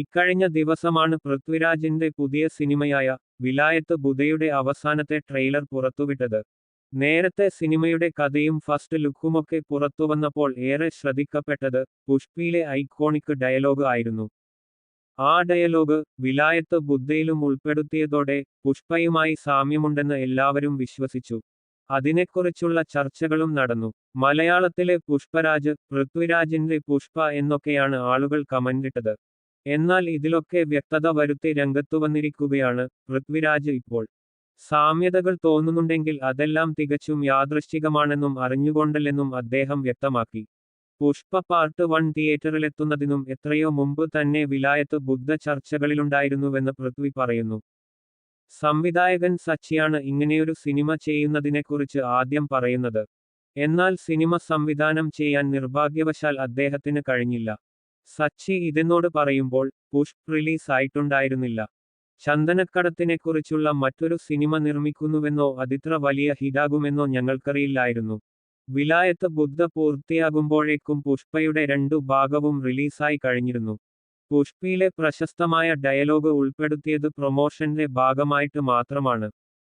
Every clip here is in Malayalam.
ഇക്കഴിഞ്ഞ ദിവസമാണ് പൃഥ്വിരാജിന്റെ പുതിയ സിനിമയായ വിലായത്ത് ബുധയുടെ അവസാനത്തെ ട്രെയിലർ പുറത്തുവിട്ടത്. നേരത്തെ സിനിമയുടെ കഥയും ഫസ്റ്റ് ലുക്കുമൊക്കെ പുറത്തുവന്നപ്പോൾ ഏറെ ശ്രദ്ധിക്കപ്പെട്ടത് പുഷ്പിയിലെ ഐക്കോണിക് ഡയലോഗ് ആയിരുന്നു. ആ ഡയലോഗ് വിലായത്ത് ബുദ്ധയിലും ഉൾപ്പെടുത്തിയതോടെ പുഷ്പയുമായി സാമ്യമുണ്ടെന്ന് എല്ലാവരും വിശ്വസിച്ചു. അതിനെക്കുറിച്ചുള്ള ചർച്ചകളും നടന്നു. മലയാളത്തിലെ പുഷ്പരാജ് പൃഥ്വിരാജിന്റെ പുഷ്പ എന്നൊക്കെയാണ് ആളുകൾ കമന്റിട്ടത് എന്നാൽ ഇതിലൊക്കെ വ്യക്തത വരുത്തി രംഗത്തുവന്നിരിക്കുകയാണ് പൃഥ്വിരാജ് ഇപ്പോൾ. സാമ്യതകൾ തോന്നുന്നുണ്ടെങ്കിൽ അതെല്ലാം തികച്ചും യാദൃശ്ചികമാണെന്നും അറിഞ്ഞുകൊണ്ടല്ലെന്നും അദ്ദേഹം വ്യക്തമാക്കി. പുഷ്പ പാർട്ട് വൺ തിയേറ്ററിലെത്തുന്നതിനും എത്രയോ മുമ്പ് തന്നെ വിലായത്ത് ബുദ്ധ ചർച്ചകളിലുണ്ടായിരുന്നുവെന്ന് പൃഥ്വി പറയുന്നു. സംവിധായകൻ സച്ചിയാണ് ഇങ്ങനെയൊരു സിനിമ ചെയ്യുന്നതിനെക്കുറിച്ച് ആദ്യം പറയുന്നത്. എന്നാൽ സിനിമ സംവിധാനം ചെയ്യാൻ നിർഭാഗ്യവശാൽ അദ്ദേഹത്തിന് കഴിഞ്ഞില്ല. സച്ചി ഇതെന്നോട് പറയുമ്പോൾ പുഷ് റിലീസ് ആയിട്ടുണ്ടായിരുന്നില്ല ചന്ദനക്കടത്തിനെക്കുറിച്ചുള്ള മറ്റൊരു സിനിമ നിർമ്മിക്കുന്നുവെന്നോ അതിത്ര വലിയ ഹിറ്റാകുമെന്നോ ഞങ്ങൾക്കറിയില്ലായിരുന്നു. വിലായത്ത് ബുദ്ധ പൂർത്തിയാകുമ്പോഴേക്കും പുഷ്പയുടെ രണ്ടു ഭാഗവും റിലീസായി കഴിഞ്ഞിരുന്നു. പുഷ്പയിലെ പ്രശസ്തമായ ഡയലോഗ് ഉൾപ്പെടുത്തിയത് പ്രൊമോഷന്റെ ഭാഗമായിട്ട് മാത്രമാണ്.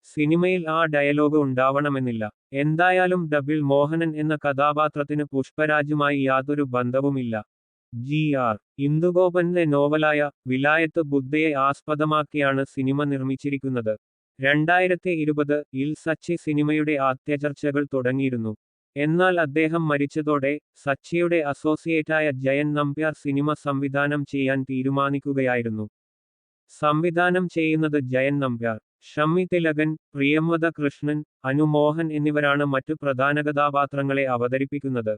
സിനിമയിൽ ആ ഡയലോഗ് ഉണ്ടാവണമെന്നില്ല. എന്തായാലും ഡബിൾ മോഹനൻ എന്ന കഥാപാത്രത്തിന് പുഷ്പരാജുമായി യാതൊരു ബന്ധവുമില്ല. G R. ഇന്ദുഗോപന്റെ നോവലായ വിലായത്ത് ബുദ്ധയെ ആസ്പദമാക്കിയാണ് സിനിമ നിർമ്മിച്ചിരിക്കുന്നത്. രണ്ടായിരത്തി ഇരുപത് ഇൽ സച്ചി സിനിമയുടെ ആദ്യചർച്ചകൾ തുടങ്ങിയിരുന്നു. എന്നാൽ അദ്ദേഹം മരിച്ചതോടെ സച്ചിയുടെ അസോസിയേറ്റായ ജയൻ നമ്പ്യാർ സിനിമ സംവിധാനം ചെയ്യാൻ തീരുമാനിക്കുകയായിരുന്നു. സംവിധാനം ചെയ്യുന്നത് ജയൻ നമ്പ്യാർ ഷമ്മി തിലകൻ പ്രിയംവദ കൃഷ്ണൻ അനുമോഹൻ എന്നിവരാണ് മറ്റു പ്രധാന കഥാപാത്രങ്ങളെ അവതരിപ്പിക്കുന്നത്.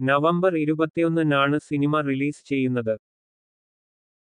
നവംബർ ഇരുപത്തിയൊന്നിനാണ് സിനിമ റിലീസ് ചെയ്യുന്നത്.